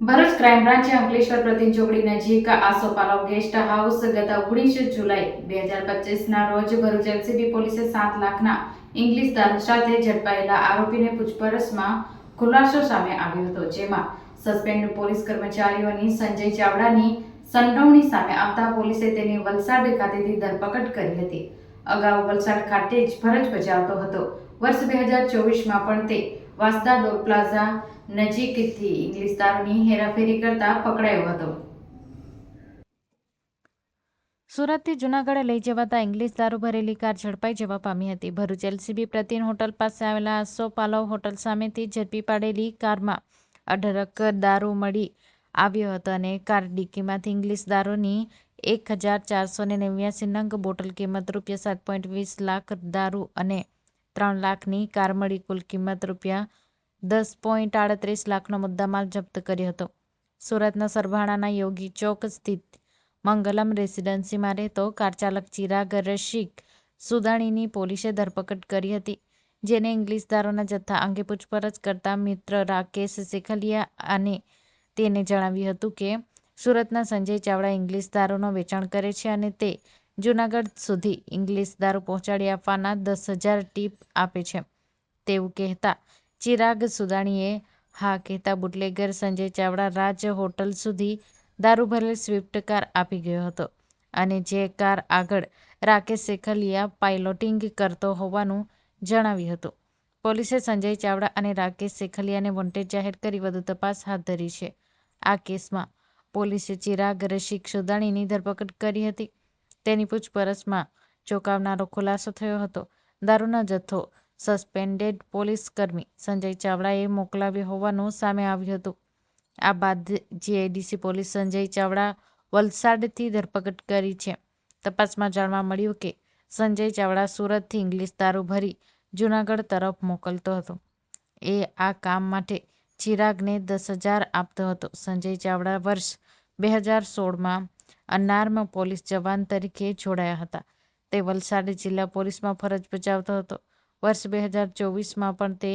Bharuch crime બ્રાન્ચે અંકલેશ્વર પ્રતિમ ચોકડી નજીક આસોપાલવ ગેસ્ટ હાઉસ ગત ઓગણીસ જુલાઈ બે હજાર પચીસના રોજ ભરૂચ એલસીબી પોલીસે સાત લાખના ઇંગ્લિશ દારૂ સાથે ઝડપાયેલા આરોપીને પૂછપરછમાં ખુલાસો સામે આવ્યો હતો, જેમાં સસ્પેન્ડ પોલીસ કર્મચારીઓની સંજય ચાવડાની સંડોવણી સામે આવતા પોલીસે તેની વલસાડ ખાતેથી ધરપકડ કરી હતી. અગાઉ વલસાડ ખાતે જ ફરજ બજાવતો હતો. વર્ષ બે હજાર ચોવીસમાં પણ તે વાસદા ડોર પ્લાઝા નજીકથી ઇંગ્લિશ દારૂની હેરાફેરી કરતા પકડાયો હતો. સુરતથી જૂનાગઢ લઈ જવાતા ઇંગ્લિશ દારૂ ભરેલી કાર ઝડપાઈ જવા પામી હતી. ભરૂચ એલસીબી પ્રતિન હોટલ પાસે આવેલા આસો પાલવ હોટલ સામેથી ઝડપી પાડેલી કારમાં અઢળક દારૂ મળી આવ્યો હતો અને કાર ડિક્કીમાંથી ઇંગ્લિશ દારૂની એક હજાર ચારસો ને નેવ્યાસી નંગ બોટલ કિંમત રૂપિયા સાત પોઈન્ટ વીસ લાખ દારૂ અને ત્રણ લાખની કાર મળી કુલ કિંમત રૂપિયા દસ પોઈન્ટ આડત્રીસ લાખનો મુદ્દામાલ જપ્ત કર્યો હતો. સુરતના સરભાણાના યોગી ચોક સ્થિત મંગલમ રેસિડેન્સીમાં રહેતો કાર ચાલક ચિરાગ રશિક સુદાણીની પોલીસે ધરપકડ કરી હતી, જેને ઇંગ્લિશ દારૂના જથ્થા અંગે પૂછપરછ કરતા મિત્ર રાકેશ શેખલિયા અને તેને જણાવ્યું હતું કે, સુરતના સંજય ચાવડા ઇંગ્લિશ દારૂનો વેચાણ કરે છે અને તે જૂનાગઢ સુધી ઇંગ્લિશ દારૂ પહોંચાડી આપવાના દસ હજાર ટીપ આપે છે. તેવું કહેતા ચિરાગ સુદાણીએ હા કહેતા બુટલેગર સંજય ચાવડા રાજ હોટલ સુધી દારૂ ભરેલ સ્વિફ્ટ કાર આપી ગયો હતો અને જે કાર આગળ રાકેશ શેખલિયા પાઇલોટિંગ કરતો હોવાનું જણાવ્યું હતું. પોલીસે સંજય ચાવડા અને રાકેશ શેખલિયાને વોન્ટેડ જાહેર કરી વધુ તપાસ હાથ ધરી છે. આ કેસમાં પોલીસે ચિરાગ રશિક સુદાણીની ધરપકડ કરી હતી. તેની પૂછપરછમાં ચોંકાવનારો ખુલાસો થયો હતો. દારૂનો જથ્થો સસ્પેન્ડેડ પોલીસ કર્મી સંજય ચાવડાએ મોકલાવ્યો હોવાનું સામે આવ્યું હતું. આ બાદ જીઆઈડીસી પોલીસ સંજય ચાવડા વલસાડથી ધરપકડ કરી છે. તપાસમાં જાણવા મળ્યું કે સંજય ચાવડા સુરતથી ઇંગ્લિશ દારૂ ભરી જૂનાગઢ તરફ મોકલતો હતો. એ આ કામ માટે ચિરાગને દસ હજાર આપતો હતો. સંજય ચાવડા વર્ષ બે હજાર સોળમાં અનાર્મ પોલીસ જવાન તરીકે જોડાયા હતા. તે વલસાડ જિલ્લા પોલીસમાં ફરજ બજાવતો હતો. વર્ષ બે હજાર ચોવીસમાં પણ તે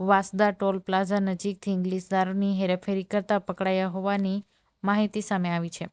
વાસદા ટોલ પ્લાઝા નજીકથી ઇંગ્લિશ દારૂની હેરાફેરી કરતા પકડાયા હોવાની માહિતી સામે આવી છે.